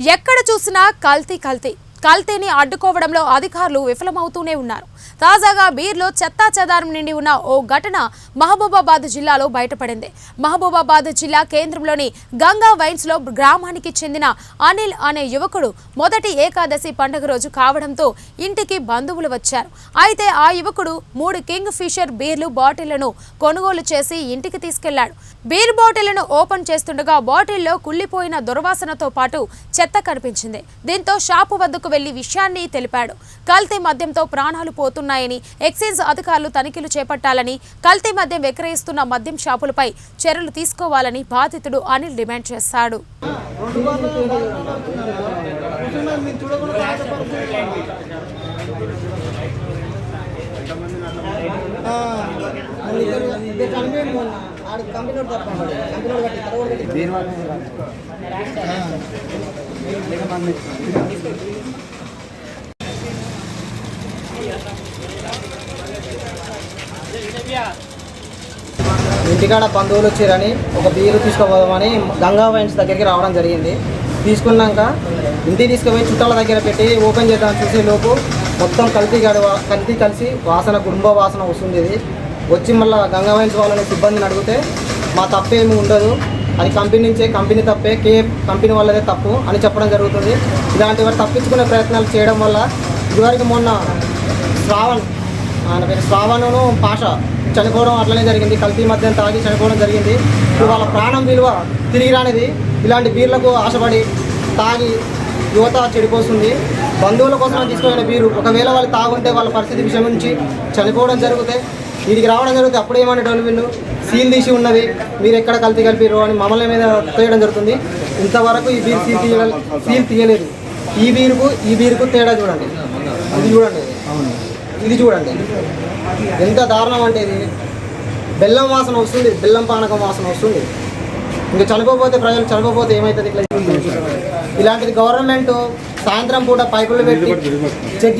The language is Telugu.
ఎక్కడ చూసినా కల్తీ కల్తీ. కల్తీని అడ్డుకోవడంలో అధికారులు విఫలమవుతూనే ఉన్నారు. తాజాగా బీర్లో చెత్తా చెదారం నిండి ఉన్న ఓ ఘటన మహబూబాబాద్ జిల్లాలో బయటపడింది. మహబూబాబాద్ జిల్లా కేంద్రంలోని గంగా వైన్స్లో గ్రామానికి చెందిన అనిల్ అనే యువకుడు మొదటి ఏకాదశి పండుగ రోజు కావడంతో ఇంటికి బంధువులు వచ్చారు. అయితే ఆ యువకుడు మూడు కింగ్ ఫిషర్ బీర్లు బాటిళ్ళను కొనుగోలు చేసి ఇంటికి తీసుకెళ్ళాడు. బీర్ బాటిళ్ళను ఓపెన్ చేస్తుండగా బాటిల్లో కుళ్ళిపోయిన దుర్వాసనతో పాటు చెత్త కనిపించింది. దీంతో షాపు వద్దకు వెళ్ళి విషయాన్ని తెలిపాడు. కల్తీ మద్యంతో ప్రాణాలు పోతున్నాయని ఎక్సైజ్ అధికారులు తనిఖీలు చేపట్టాలని కల్తీ మద్యం విక్రయిస్తున్న మద్యం షాపులపై చర్యలు తీసుకోవాలని బాధితుడు అనిల్ డిమాండ్ చేశాడు. కంపెనీ కంపెనీ ఇంటికాడ బంధువులు వచ్చారని ఒక బీరు తీసుకుపోదామని గంగా వైన్స్ దగ్గరికి రావడం జరిగింది. తీసుకున్నాక ఇంటికి తీసుకుపోయి చుట్టాల దగ్గర పెట్టి ఓపెన్ చేద్దాం చూసే లోపు మొత్తం కల్తీ గడవ కల్తీ కలిసి వాసన కుటుంబ వాసన వస్తుంది ఇది. వచ్చి మళ్ళీ గంగా వైన్స్ వాళ్ళని సిబ్బందిని అడిగితే మా తప్పేమి ఉండదు. అది కంపెనీ నుంచే కంపెనీ తప్పే కే కంపెనీ వల్లదే తప్పు అని చెప్పడం జరుగుతుంది. ఇలాంటి వారు తప్పించుకునే ప్రయత్నాలు చేయడం వల్ల ఇదివరకు మొన్న శ్రావణ్ ఆయన పేరు శ్రావణును పాష చనిపోవడం అట్లనే జరిగింది. కల్తీ మద్యం తాగి చనిపోవడం జరిగింది. ఇప్పుడు వాళ్ళ ప్రాణం విలువ తిరిగి రానిది. ఇలాంటి బీర్లకు ఆశపడి తాగి యువత చెడిపోతుంది. బంధువుల కోసం తీసుకునే బీరు ఒకవేళ వాళ్ళు తాగుంటే వాళ్ళ పరిస్థితి విషయం నుంచి చనిపోవడం జరిగితే వీరికి రావడం జరిగితే అప్పుడు ఏమనేటోళ్ళు వీళ్ళు? సీల్ తీసి ఉన్నది. మీరు ఎక్కడ కల్తీ కలిపిరు అని మమ్మల్ని మీద తేయడం జరుగుతుంది. ఇంతవరకు ఈ బీర్ సీల్ తీయ సీల్ తీయలేదు. ఈ బీరుకు ఈ బీరుకు తేడా చూడండి. ఇది చూడండి. ఇది చూడండి. ఎంత దారుణం అంటే ఇది. బెల్లం వాసన వస్తుంది. బెల్లం పానకం వాసన వస్తుంది. ఇంకా చనిపోతే ప్రజలు చనిపోతే ఏమవుతుంది ఇట్లా ఇలాంటిది గవర్నమెంట్ సాయంత్రం పూట పైపులు పెట్టి చెక్ చేసి